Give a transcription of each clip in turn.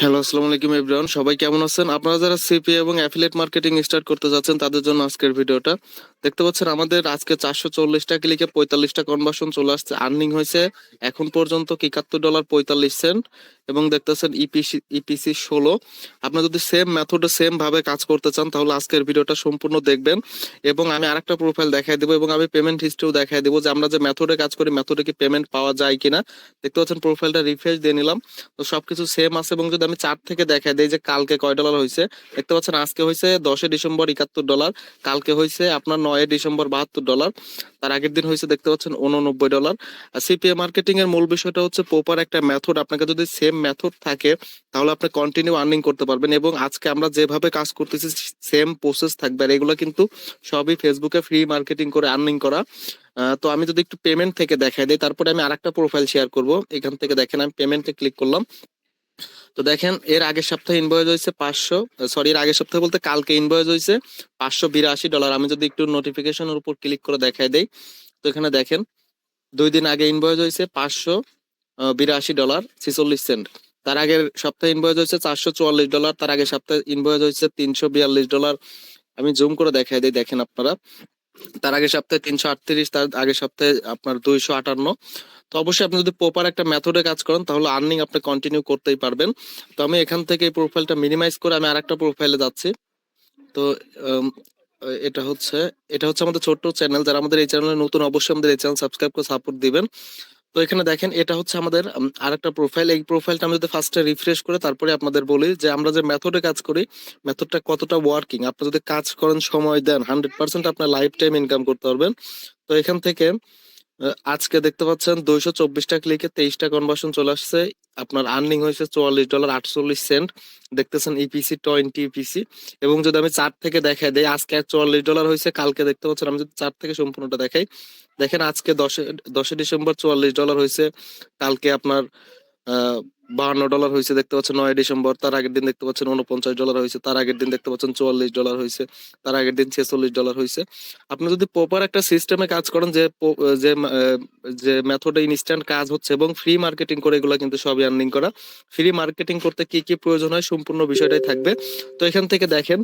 Hello আসসালামু আলাইকুম everyone সবাই কেমন আছেন? আপনারা যারা সিপি এবং অ্যাফিলিয়েট মার্কেটিং স্টার্ট করতে যাচ্ছেন, তাদের জন্য আজকের ভিডিওটা। দেখতে পাচ্ছেন, আমাদের আজকে চারশো চল্লিশটা ক্লিকে পঁয়তাল্লিশটা কনভার্সন চলে আসছে। আর্নিং হয়েছে এখন পর্যন্ত একাত্তর ডলার পঁয়তাল্লিশ সেন্ট এবং দেখতেছেন E ইপিসি ইপিসি ষোলো। আপনারা যদি সেম মেথডে সেম ভাবে কাজ করতে চান, তাহলে আজকের ভিডিওটা সম্পূর্ণ দেখবেন। এবং আমি আরেকটা প্রোফাইল দেখাই দেবো এবং আমি পেমেন্ট হিস্ট্রিও দেখাই দেবো যে আমরা যে মেথডে কাজ করি মেথডে কি পেমেন্ট পাওয়া যায় কিনা। দেখতে পাচ্ছেন প্রোফাইলটা রিফ্রেশ দিয়ে নিলাম। তো সবকিছু সেম আছে এবং যদি আমি চার থেকে দেখাই দিই যে কালকে কয় ডলার হয়েছে, দেখতে পাচ্ছেন আজকে হয়েছে দশই ডিসেম্বর একাত্তর ডলার কালকে হয়েছে আপনার নয় ডিসেম্বর বাহাত্তর ডলার তার আগের দিন হয়েছে দেখতে পাচ্ছেন উননব্বই ডলার আর সিপিএ মার্কেটিং এর মূল বিষয়টা হচ্ছে প্রপার একটা মেথড আপনাকে যদি সেম মেথড থাকে, তাহলে আপনি কন্টিনিউ আর্নিং করতে পারবেন এবং আজকে আমরা যেভাবে কাজ করতেছি সেম প্রসেস থাকবে। আর এগুলো কিন্তু সবই ফেসবুকে ফ্রি মার্কেটিং করে আর্নিং করা। তো আমি যদি একটু পেমেন্ট থেকে দেখাই দিই, তারপরে আমি আরেকটা প্রোফাইল শেয়ার করব। এখান থেকে দেখেন, আমি পেমেন্টে ক্লিক করলাম। তো দেখেন, এর আগের সপ্তাহে ইনভয়েস হয়েছে পাঁচশো সরি এর আগের সপ্তাহে বলতে কালকে ইনভয়েস হয়েছে পাঁচশো বিরাশি ডলার আমি যদি একটু নোটিফিকেশনের উপর ক্লিক করে দেখাই দেই, তো এখানে দেখেন, দুই দিন আগে ইনভয়েস হয়েছে পাঁচশো বিরাশি ডলার, ছিচল্লিশ সেন্ট। তার আগের সপ্তাহে ইনভয়েস হয়েছে চারশো চুয়াল্লিশ ডলার, তার আগের সপ্তাহে ইনভয়েস হয়েছে তিনশো বিয়াল্লিশ ডলার। আমি জুম করে দেখাই দিই, দেখেন আপনারা। তার আগের সপ্তাহে তিনশো আটত্রিশ, তার আগের সপ্তাহে আপনার দুইশো আটান্ন। তো অবশ্যই আপনি যদি প্রপার একটা মেথডে কাজ করেন, তাহলে আর্নিং আপনি কন্টিনিউ করতেই পারবেন। তো আমি এখান থেকে এই প্রোফাইলটা মিনিমাইজ করে আমি আরেকটা প্রোফাইলে যাচ্ছি। তো এটা হচ্ছে এটা হচ্ছে আমাদের ছোট্ট চ্যানেল যারা আমাদের এই চ্যানেলে নতুন, অবশ্যই আমাদের এই চ্যানেল সাবস্ক্রাইব করে সাপোর্ট দিবেন। তো এখানে দেখেন, এটা হচ্ছে আমাদের আরেকটা প্রোফাইল এই প্রোফাইলটা আমি যদি ফার্স্টে রিফ্রেশ করে তারপরে আপনাদের বলি যে আমরা যে মেথডে কাজ করি মেথডটা কতটা ওয়ার্কিং আপনি যদি কাজ করেন, সময় দেন হান্ড্রেড পার্সেন্ট আপনার লাইফ টাইম ইনকাম করতে পারবেন। তো এখান থেকে আজকে দেখতে পাচ্ছেন দুইশো চব্বিশটা ক্লিকে তেইশটা কনভার্সন চলে আসছে। আপনার আর্নিং হয়েছে চুয়াল্লিশ ডলার আটচল্লিশ সেন্ট। দেখতেছেন ইপিসি টোয়েন্টি ইপিসি এবং যদি আমি চার থেকে দেখাই দেয় আজকে চুয়াল্লিশ ডলার হয়েছে, কালকে দেখতে পাচ্ছেন আমি যদি চার থেকে সম্পূর্ণটা দেখাই, দেখেন আজকে দশে দশে ডিসেম্বর চুয়াল্লিশ ডলার হয়েছে, কালকে আপনার বাহান্ন ডলার হয়েছে, দেখতে পাচ্ছেন নয় ডিসেম্বর, তার আগের দিন দেখতে পাচ্ছেন উনপঞ্চাশ ডলার হয়েছে, তার আগের দিন দেখতে পাচ্ছেন চুয়াল্লিশ ডলার হয়েছে, তার আগের দিন ছেচল্লিশ ডলার হয়েছে। আপনি যদি প্রপার একটা সিস্টেমে কাজ করেন যে যে যে মেথডে ইনস্ট্যান্ট কাজ হচ্ছে এবং ফ্রি মার্কেটিং করে এগুলো কিন্তু সবই আর্নিং করা ফ্রি মার্কেটিং করতে কি কি প্রয়োজন হয় সম্পূর্ণ বিষয়টাই থাকবে। তো এখান থেকে দেখেন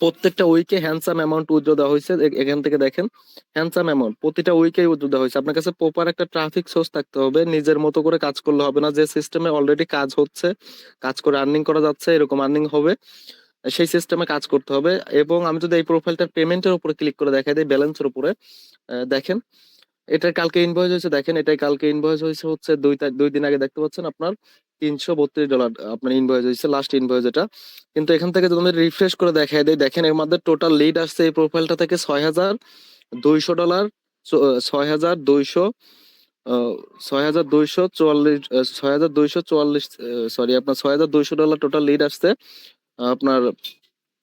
প্রত্যেকটা উইকে হ্যান্ডসাম অ্যামাউন্ট উইথড্র দেওয়া হয়েছে। এখান থেকে দেখেন হ্যান্ডসাম অ্যামাউন্ট প্রতিটা উইকে উইথড্র দেওয়া হয়েছে। আপনার কাছে প্রপার একটা ট্রাফিক সোর্স থাকতে হবে। নিজের মতো করে কাজ করলে হবে না। যে সিস্টেমে অলরেডি কাজ হচ্ছে, কাজ করে আর্নিং করা যাচ্ছে, এরকম আর্নিং হবে, সেই সিস্টেমে কাজ করতে হবে। এবং আমি যদি এই প্রোফাইলটার পেমেন্টের উপরে ক্লিক করে দেখাই দিই ব্যালেন্সের উপরে দেখেন এটা কালকে ইনভয়েস হয়েছে। দেখেন এটাই কালকে ইনভয়েস হয়েছে হচ্ছে দুই দুই দিন আগে। দেখতে পাচ্ছেন আপনার তিনশো বত্রিশ ডলার আপনার ইনভয়েস হয়েছে লাস্ট ইনভয়েস এটা। কিন্তু এখান থেকে যদি রিফ্রেশ করে দেখাই দিই, দেখেন এর মধ্যে টোটাল লিড আসছে এই প্রোফাইলটা থেকে ছয় হাজার দুইশো ডলার ছয় হাজার দুইশো ছয় হাজার দুইশো চুয়াল্লিশ ছয় হাজার দুইশো চুয়াল্লিশ সরি আপনার ছয় হাজার দুইশো ডলার টোটাল লিড আসছে, আপনার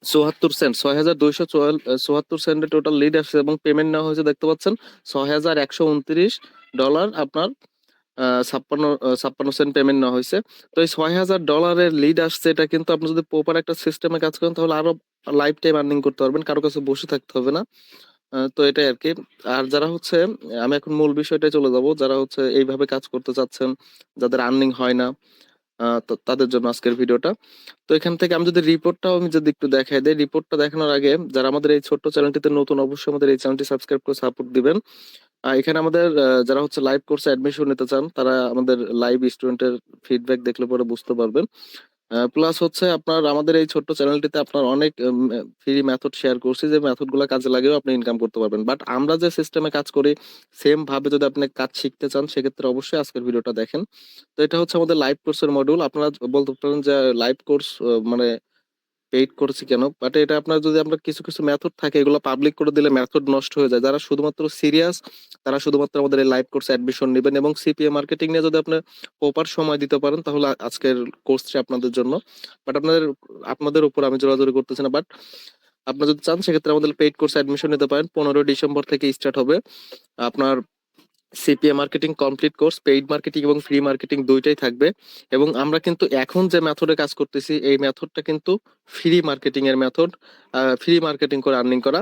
চুয়াত্তর সেন্ট ছয় হাজার দুইশো চুয়াত্তর সেন্টের টোটাল লিড আসছে এবং পেমেন্ট নেওয়া হয়েছে, দেখতে পাচ্ছেন ছয় হাজার একশো উনত্রিশ ডলার আপনার ছাপ্পান্ন ছাপ্পান্ন সেন্ট পেমেন্ট নেওয়া হয়েছে। তো এই ছয় হাজার ডলারের লিড আসছে, এটা কিন্তু আপনি যদি প্রপার একটা সিস্টেমে কাজ করেন, তাহলে আরও লাইফ টাইম আর্নিং করতে পারবেন, কারও কাছে বসে থাকতে হবে না। তো এটাই আর কি আর যারা হচ্ছে, আমি এখন মূল বিষয়টাই চলে যাব, যারা হচ্ছে এইভাবে কাজ করতে চাচ্ছেন, যাদের আর্নিং হয় না তাদের জন্য আজকের ভিডিওটা তো এখান থেকে আমি যদি রিপোর্টটাও আমি যদি একটু দেখাই দেই রিপোর্টটা দেখানোর আগে যারা আমাদের এই ছোট্ট চ্যানেলটিতে নতুন, অবশ্যই আমাদের এই চ্যানেলটি সাবস্ক্রাইব করে সাপোর্ট দিবেন। এখানে আমাদের যারা হচ্ছে লাইভ কোর্সে অ্যাডমিশন নিতে চান, তারা আমাদের লাইভ স্টুডেন্টের ফিডব্যাক দেখলে পরে বুঝতে পারবেন। প্লাস হচ্ছে আপনার, আমাদের এই ছোট্ট চ্যানেলটিতে আপনার অনেক ফ্রি মেথড শেয়ার করছি যে মেথডগুলো কাজে লাগেও আপনি ইনকাম করতে পারবেন। বাট আমরা যে সিস্টেমে কাজ করি সেম ভাবে যদি আপনি কাজ শিখতে চান, সেক্ষেত্রে অবশ্যই আজকের ভিডিওটা দেখেন। তো এটা হচ্ছে আমাদের লাইভ কোর্সের মডিউল আপনারা বলতে পারেন যে লাইভ কোর্স মানে পেইড করছি কেন? বাট এটা আপনার যদি আপনার কিছু কিছু মেথড থাকে, এগুলো পাবলিক করে দিলে মেথড নষ্ট হয়ে যায়। যারা শুধুমাত্র সিরিয়াস তারা শুধুমাত্র আমাদের এই লাইভ কোর্সে অ্যাডমিশন নেবেন এবং সিপিএ মার্কেটিং নিয়ে যদি আপনি প্রপার সময় দিতে পারেন, তাহলে আজকের কোর্সটি আপনাদের জন্য। বাট আপনাদের আপনাদের উপর আমি জোরাজোরি করতেছি না। বাট আপনি যদি চান, সেক্ষেত্রে আমাদের পেইড কোর্স অ্যাডমিশন নিতে পারেন। পনেরোই ডিসেম্বর থেকে স্টার্ট হবে। আপনার CPA marketing complete course paid marketing এবং ফ্রি মার্কেটিং দুইটাই থাকবে। এবং আমরা কিন্তু এখন যে মেথডে কাজ করতেছি, এই মেথডটা কিন্তু ফ্রি মার্কেটিং এর মেথড ফ্রি মার্কেটিং করে আর্নিং করা।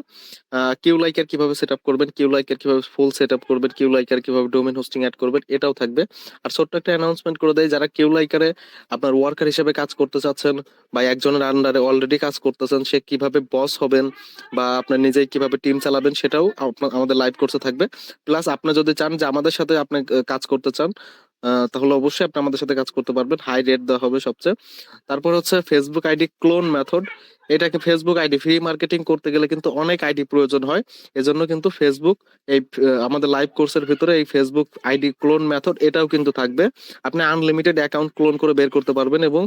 কিউ লাইকার কীভাবে সেট আপ করবেন, কিউ লাইকার কীভাবে ফুল সেট আপ করবেন, কিউ লাইকার কীভাবে ডোমেন হোস্টিং অ্যাড করবেন, এটাও থাকবে। আর ছোট্ট একটা অ্যানাউন্সমেন্ট করে দেয় যারা কিউ লাইকারে আপনার ওয়ার্কার হিসেবে কাজ করতে চাচ্ছেন বা একজনের আন্ডারে অলরেডি কাজ করতেছেন, সে কীভাবে বস হবেন বা আপনার নিজেই কীভাবে টিম চালাবেন, সেটাও আমাদের লাইভ কোর্সে থাকবে। প্লাস আপনি যদি চান যে আমাদের সাথে আপনি কাজ করতে চান তাহলে অবশ্যই আপনি আমাদের সাথে কাজ করতে পারবেন। হাই রেট দেওয়া হবে সবচেয়ে। তারপর হচ্ছে ফেসবুক আইডি ক্লোন মেথড এটাকে ফেসবুক আইডি ফ্রি মার্কেটিং করতে গেলে কিন্তু অনেক আইডি প্রয়োজন হয়। এজন্য কিন্তু ফেসবুক এই আমাদের লাইভ কোর্সের ভিতরে এই ফেসবুক আইডি ক্লোন মেথড এটাও কিন্তু থাকবে। আপনি আনলিমিটেড অ্যাকাউন্ট ক্লোন করে বের করতে পারবেন এবং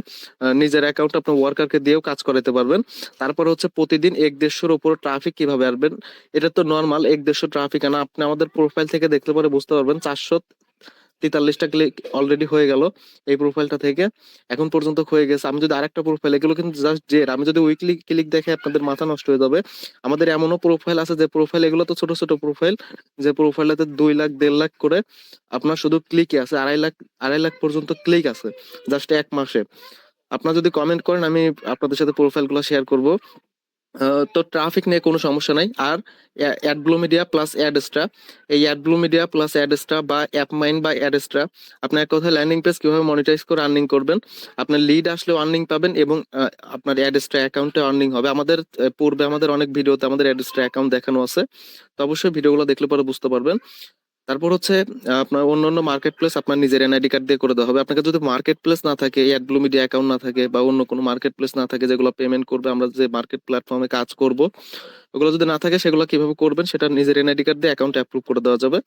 নিজের অ্যাকাউন্ট আপনার ওয়ার্কারকে দিয়েও কাজ করাতে পারবেন। তারপর হচ্ছে প্রতিদিন এক দেড়শোর উপর ট্রাফিক কীভাবে আসবেন? এটা তো নর্মাল এক দেড়শো ট্রাফিক আনা। আপনি আমাদের প্রোফাইল থেকে দেখতে পারে বুঝতে পারবেন, চারশো তেতাল্লিশটা ক্লিক অলরেডি হয়ে গেল এই প্রোফাইলটা থেকে। এখন পর্যন্ত হয়ে গেছে। আমি যদি আরেকটা প্রোফাইল এগুলো কিন্তু জাস্ট জের আমি যদি উইকলি ক্লিক দেখে আপনাদের মাথা নষ্ট হয়ে যাবে। আমাদের এমনও প্রোফাইল আছে যে প্রোফাইল এগুলো তো ছোট ছোট প্রোফাইল যে প্রোফাইলটাতে দুই লাখ, দেড় লাখ করে আপনার শুধু ক্লিকই আছে, আড়াই লাখ আড়াই লাখ পর্যন্ত ক্লিক আছে জাস্ট এক মাসে। আপনারা যদি কমেন্ট করেন, আমি আপনাদের সাথে প্রোফাইলগুলো শেয়ার করব। তো ট্রাফিক নিয়ে কোনো সমস্যা নাই। আর অ্যাডব্লু মিডিয়া প্লাস অ্যাডস্ট্রা এই অ্যাডব্লু মিডিয়া প্লাস অ্যাডস্ট্রা বা অ্যাপ মাইন বা অ্যাডস্ট্রা আপনার এক কথায় ল্যান্ডিং পেজ কীভাবে মনিটাইজ করে আর্নিং করবেন? আপনার লিড আসলেও আর্নিং পাবেন এবং আপনার অ্যাডস্ট্রা অ্যাকাউন্টে আর্নিং হবে। আমাদের পূর্বে আমাদের অনেক ভিডিওতে আমাদের অ্যাডস্ট্রা অ্যাকাউন্ট দেখানো আছে। তো অবশ্যই ভিডিওগুলো দেখলে পরে বুঝতে পারবেন। তারপর হচ্ছে আপনার অন্যান্য মার্কেট প্লেস আপনার নিজের এনআইডি কার্ড দিয়ে করে দেওয়া হবে। আপনাকে যদি মার্কেট প্লেস না থাকে অ্যাডব্লু মিডিয়া অ্যাকাউন্ট না থাকে বা অন্য কোনো মার্কেট প্লেস না থাকে যেগুলো পেমেন্ট করবে, আমরা যে মার্কেট প্ল্যাটফর্মে কাজ করব ওগুলো যদি না থাকে সেগুলো কীভাবে করবেন সেটা নিজের এনআইডি কার্ড দিয়ে অ্যাকাউন্ট অ্যাপ্রুভ করে দেওয়া যাবে।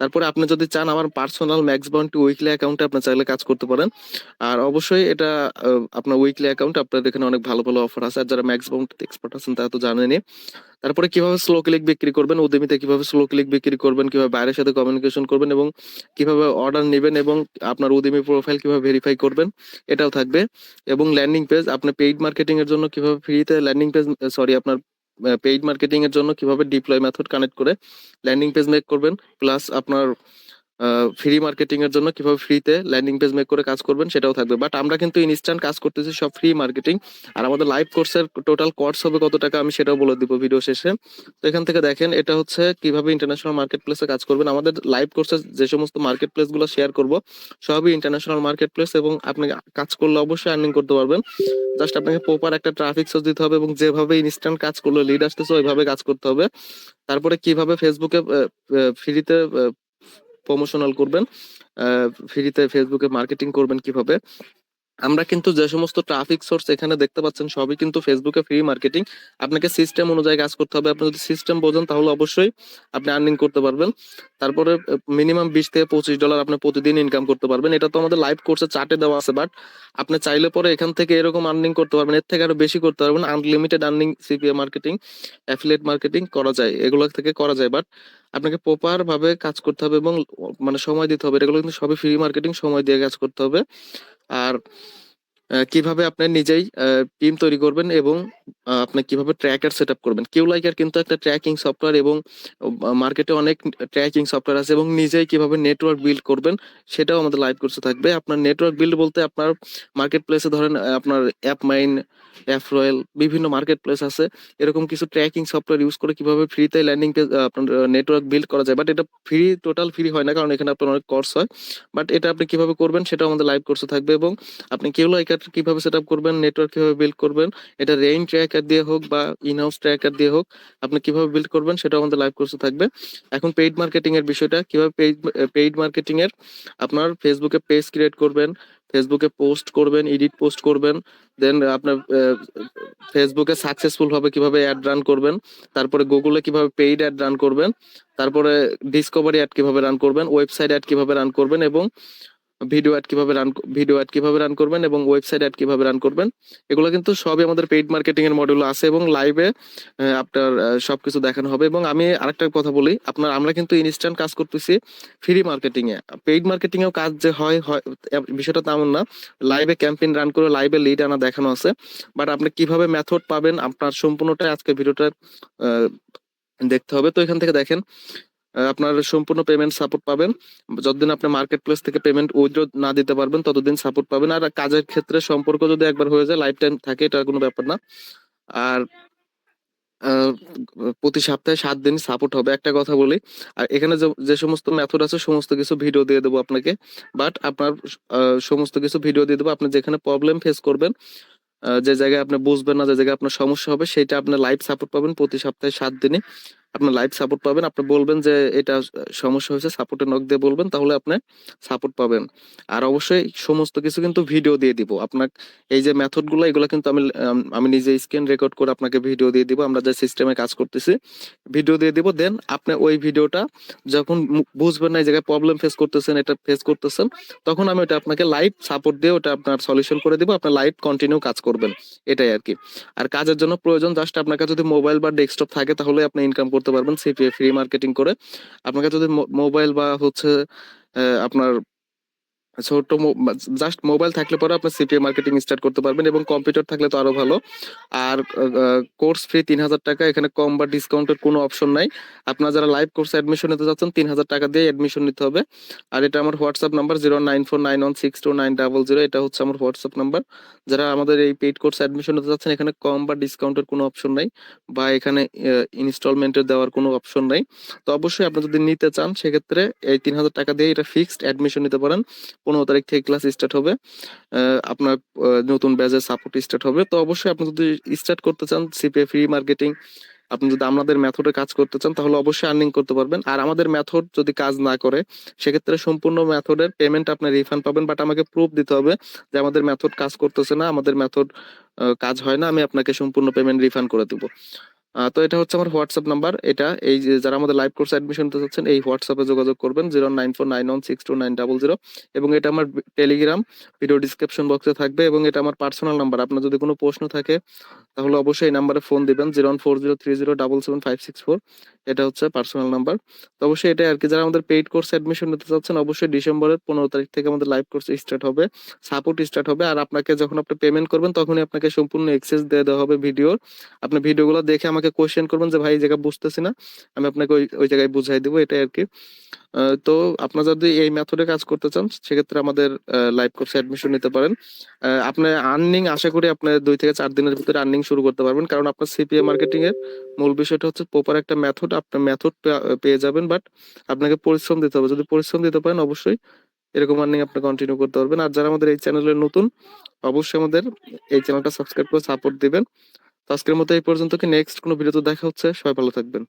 তারপরে আপনি যদি চান আমার পার্সোনাল ম্যাক্স বাউন্টি উইকলি অ্যাকাউন্টে আপনি চাইলে কাজ করতে পারেন। আর অবশ্যই এটা আপনার উইকলি অ্যাকাউন্ট আপনার এখানে অনেক ভালো ভালো অফার আছে। আর যারা ম্যাক্স বাউন্টি এক্সপার্ট আছেন, তারা তো জানেনই। তারপরে কীভাবে স্লো ক্লিক বিক্রি করবেন, উদ্যমিতে কীভাবে স্লো ক্লিক বিক্রি করবেন, কীভাবে বাইরের সাথে কমিউনিকেশন করবেন এবং কীভাবে অর্ডার নেবেন এবং আপনার উদ্যমী প্রোফাইল কীভাবে ভেরিফাই করবেন, এটাও থাকবে। এবং ল্যান্ডিং পেজ আপনি পেইড মার্কেটিং এর জন্য কীভাবে ফ্রিতে ল্যান্ডিং পেজ সরি আপনার পেইড মার্কেটিং এর জন্য কীভাবে ডিপ্লয় মেথড কানেক্ট করে ল্যান্ডিং পেজ মেক করবেন প্লাস আপনার ফ্রি মার্কেটিং এর জন্য কীভাবে ফ্রিতে ল্যান্ডিং পেজ মেক করে কাজ করবেন সেটাও থাকবে। বাট আমরা কিন্তু ইনস্ট্যান্ট কাজ করতেছি সব ফ্রি মার্কেটিং আর আমাদের লাইভ কোর্সের টোটাল কোর্স হবে কত টাকা আমি সেটাও বলে দিব ভিডিও শেষে। তো এখান থেকে দেখেন, এটা হচ্ছে কীভাবে ইন্টারন্যাশনাল মার্কেট প্লেসে কাজ করবেন। আমাদের লাইভ কোর্সে যে সমস্ত মার্কেট প্লেসগুলো শেয়ার করব, সবই ইন্টারন্যাশনাল মার্কেট প্লেস এবং আপনি কাজ করলে অবশ্যই আর্নিং করতে পারবেন। জাস্ট আপনাকে প্রপার একটা ট্রাফিক সোর্স দিতে হবে এবং যেভাবে ইনস্ট্যান্ট কাজ করলে লিড আসতেছে, ওইভাবে কাজ করতে হবে। তারপরে কীভাবে ফেসবুকে ফ্রিতে প্রমোশনাল করবেন ফ্রিতে ফেসবুকে মার্কেটিং করবেন কীভাবে? আমরা কিন্তু যে সমস্ত ট্রাফিক সোর্স এখানে দেখতে পাচ্ছেন, সবই কিন্তু ফেসবুকে ফ্রি মার্কেটিং আপনাকে সিস্টেম অনুযায়ী কাজ করতে হবে। আপনি যদি সিস্টেম বোঝেন, তাহলে অবশ্যই আপনি আর্নিং করতে পারবেন। তারপরে মিনিমাম বিশ থেকে পঁচিশ ডলার আপনি প্রতিদিন ইনকাম করতে পারবেন। এটা তো আমাদের লাইভ কোর্সে চার্টে দেওয়া আছে বাট আপনি চাইলে পরে এখান থেকে এরকম আর্নিং করতে পারবেন। এর থেকে আরও বেশি করতে পারবেন। Unlimited earning CPA marketing affiliate marketing করা যায়। এগুলো থেকে করা যায় বাট আপনাকে প্রপার ভাবে কাজ করতে হবে এবং মানে সময় দিতে হবে। এগুলো কিন্তু সবই ফ্রি মার্কেটিং সময় দিয়ে কাজ করতে হবে। আর কীভাবে আপনি নিজেই টিম তৈরি করবেন এবং আপনি কীভাবে ট্র্যাকার সেট আপ করবেন। কেউ লাইকার কিন্তু একটা ট্র্যাকিং সফটওয়্যার এবং মার্কেটে অনেক ট্র্যাকিং সফটওয়্যার আছে এবং নিজেই কীভাবে নেটওয়ার্ক বিল্ড করবেন সেটাও আমাদের লাইভ কোর্সে থাকবে। আপনার নেটওয়ার্ক বিল্ড বলতে আপনার মার্কেট প্লেসে ধরেন আপনার অ্যাপ মাইন অ্যাপ রয়েল বিভিন্ন মার্কেট প্লেস আছে। এরকম কিছু ট্র্যাকিং সফটওয়্যার ইউজ করে কীভাবে ফ্রিতে ল্যান্ডিং পেজ আপনার নেটওয়ার্ক বিল্ড করা যায়। বাট এটা ফ্রি টোটাল ফ্রি হয় না, কারণ এখানে আপনার অনেক কোর্স হয়। বাট এটা আপনি কীভাবে করবেন, সেটাও আমাদের লাইভ কোর্সে থাকবে। এবং আপনি কেউ লাইকার কীভাবে সেট আপ করবেন নেটওয়ার্ক কীভাবে বিল্ড করবেন, এটা রেইন ট্র্যাকার দিয়ে হোক বা ইন হাউস ট্র্যাকার দিয়ে হোক, আপনি কীভাবে বিল্ড করবেন, সেটাও আমাদের লাইভ কোর্সে থাকবে। এখন পেইড মার্কেটিং এর বিষয়টা, কীভাবে পেইড পেইড মার্কেটিং এর আপনার ফেসবুকে পেজ ক্রিয়েট করবেন ফেসবুকে পোস্ট করবেন এডিট পোস্ট করবেন দেন আপনার ফেসবুকে সাকসেসফুল ভাবে কীভাবে অ্যাড রান করবেন, তারপরে গুগলে কীভাবে পেইড অ্যাড রান করবেন, তারপরে ডিসকভারি অ্যাড কীভাবে রান করবেন ওয়েবসাইট অ্যাড কীভাবে রান করবেন এবং ভিডিও অ্যাড কীভাবে রান ভিডিও অ্যাড কীভাবে রান করবেন এবং ওয়েবসাইট অ্যাড কীভাবে রান করবেন, এগুলো কিন্তু সবই আমাদের পেইড মার্কেটিং এর মডিউল আছে এবং লাইভে আপনার সবকিছু দেখানো হবে এবং আমি আরেকটা কথা বলি, আপনার, আমরা কিন্তু ইনস্ট্যান্ট কাজ করতেছি ফ্রি মার্কেটিং এ। পেইড মার্কেটিং এও কাজ যে হয় বিষয়টা তেমন না লাইভে ক্যাম্পেইন রান করে লাইভে লিড আনা দেখানো আছে বাট আপনি কীভাবে মেথড পাবেন আপনার সম্পূর্ণটাই আজকে ভিডিওটা দেখতে হবে। তো এখান থেকে দেখেন আপনার সম্পূর্ণ পেমেন্ট সাপোর্ট পাবেন। যতদিন আপনি মার্কেট প্লেস থেকে পেমেন্ট উইথড্র না দিতে পারবেন, ততদিন সাপোর্ট পাবেন। আর কাজের ক্ষেত্রে সম্পর্ক যদি একবার হয়ে যায় লাইফ টাইম থাকে, এটা কোনো ব্যাপার না। আর প্রতি সপ্তাহে সাত দিন সাপোর্ট হবে। একটা কথা বলি, আর এখানে যে- সমস্ত মেথড আছে, সমস্ত কিছু ভিডিও দিয়ে দেবো আপনাকে। বাট আপনার সমস্ত কিছু ভিডিও দিয়ে দেবো। আপনি যেখানে প্রবলেম ফেস করবেন যে জায়গায় আপনি বুঝবেন না, যে জায়গায় আপনার সমস্যা হবে, সেটা আপনি লাইভ সাপোর্ট পাবেন প্রতি সপ্তাহে সাত দিনে। আপনি লাইভ সাপোর্ট পাবেন। আপনি বলবেন যে, এটা সমস্যা হয়েছে সাপোর্টে নক দিয়ে বলবেন, তাহলে আপনি সাপোর্ট পাবেন। আর অবশ্যই সমস্ত কিছু কিন্তু ভিডিও দিয়ে দিব। আপনার এই যে মেথডগুলো, এগুলো কিন্তু আমি আমি নিজে স্ক্রিন রেকর্ড করে আপনাকে ভিডিও দিয়ে দিব। আমরা যে সিস্টেমে কাজ করতেছি ভিডিও দিয়ে দিব। দেন আপনি ওই ভিডিওটা যখন বুঝবেন না, এই জায়গায় প্রবলেম ফেস করতেছেন, এটা ফেস করতেছেন, তখন আমি ওটা আপনাকে লাইভ সাপোর্ট দিয়ে ওটা আপনার সলিউশন করে দিব। আপনি লাইভ কন্টিনিউ কাজ করবেন। এটাই আর কি আর কাজের জন্য প্রয়োজন জাস্ট আপনার কাছে যদি মোবাইল বা ডেস্কটপ থাকে, তাহলে আপনি ইনকাম করতে পারবেন সিপিএ ফ্রি মার্কেটিং করে। আপনাকে যদি মোবাইল বা হচ্ছে আপনার ছোট জাস্ট মোবাইল থাকলে পরে আপনি সিপিএ মার্কেটিং স্টার্ট করতে পারবেন এবং কম্পিউটার থাকলে তো আরও ভালো। আর কোর্স ফি তিন হাজার টাকা, এখানে কম বা ডিসকাউন্টের কোনো অপশন নাই। আপনারা যারা লাইভ কোর্সে অ্যাডমিশন নিতে যাচ্ছেন তিন হাজার টাকা দিয়ে অ্যাডমিশন নিতে হবে। আর এটা আমার WhatsApp number zero nine four nine one six two nine double zero এটা হচ্ছে আমার হোয়াটসঅ্যাপ নাম্বার যারা আমাদের এই পেইড কোর্স অ্যাডমিশন নিতে যাচ্ছেন, এখানে কম বা ডিসকাউন্টের কোনো অপশন নাই বা এখানে ইনস্টলমেন্টের দেওয়ার কোনো অপশন নাই। তো অবশ্যই আপনি যদি নিতে চান, সেক্ষেত্রে এই তিন হাজার টাকা দিয়ে এটা ফিক্সড অ্যাডমিশন নিতে পারেন। পনেরো তারিখ থেকে ক্লাস স্টার্ট হবে আপনার নতুন ব্যাচের সাপোর্ট স্টার্ট হবে। তো অবশ্যই আপনি যদি স্টার্ট করতে চান সিপিএ ফ্রি মার্কেটিং আপনি যদি আমাদের মেথডে কাজ করতে চান, তাহলে অবশ্যই আর্নিং করতে পারবেন। আর আমাদের মেথড যদি কাজ না করে, সেক্ষেত্রে সম্পূর্ণ মেথডের পেমেন্ট আপনি রিফান্ড পাবেন। বাট আমাকে প্রুফ দিতে হবে যে আমাদের মেথড কাজ করতেছে না, আমাদের মেথড কাজ হয় না, আমি আপনাকে সম্পূর্ণ পেমেন্ট রিফান্ড করে দেবো। তো এটা হচ্ছে আমার হোয়াটসঅ্যাপ নাম্বার এটা এই যে যারা আমাদের লাইভ কোর্স অ্যাডমিশন নিতে চাচ্ছেন, এই হোয়াটসঅ্যাপে যোগাযোগ করবেন zero nine four nine one six two nine double zero এবং এটা আমার টেলিগ্রাম ভিডিও ডিসক্রিপশন বক্সে থাকবে এবং এটা আমার পার্সোনাল নাম্বার আপনার যদি কোনো প্রশ্ন থাকে তাহলে অবশ্যই এই নাম্বারে ফোন দিবেন, zero one four zero three zero double seven five six four. এটা হচ্ছে পার্সোনাল নাম্বার তো অবশ্যই এটা আর কি, যারা আমাদের পেইড কোর্স অ্যাডমিশন নিতে চাচ্ছেন, অবশ্যই ডিসেম্বরের পনেরো তারিখ থেকে আমাদের লাইভ কোর্স স্টার্ট হবে সাপোর্ট স্টার্ট হবে, আর আপনাকে যখন আপনি পেমেন্ট করবেন, তখনই আপনাকে সম্পূর্ণ এক্সেস দিয়ে দেওয়া হবে ভিডিওর আপনি ভিডিওগুলো দেখে আমাকে কোশ্চেন করবেন যে, ভাই, এই জায়গা বুঝতেছি না। আমি আপনাকে ওই ওই জায়গায় বুঝাই দিব, এটাই আর কি। তো আপনারা যদি এই মেথডে কাজ করতে চান সেক্ষেত্রে আমাদের লাইভ কোর্সে অ্যাডমিশন নিতে পারেন। আহ, আপনি আর্নিং আশা করি আপনি দুই থেকে চার দিনের ভিতরে আর্নিং শুরু করতে পারবেন। কারণ আপনার সিপিএ মার্কেটিং এর মূল বিষয়টা হচ্ছে প্রপার একটা মেথড আপনি মেথড পেয়ে যাবেন। বাট আপনাকে পরিশ্রম দিতে হবে। যদি পরিশ্রম দিতে পারেন অবশ্যই এরকম আর্নিং আপনি কন্টিনিউ করতে পারবেন। আর যারা আমাদের এই চ্যানেলের নতুন অবশ্যই আমাদের এই চ্যানেলটা সাবস্ক্রাইব করে সাপোর্ট দিবেন। আজকের মতো এই পর্যন্ত কি? নেক্সট কোনো ভিডিওতে দেখা হচ্ছে। সবাই ভালো থাকবেন।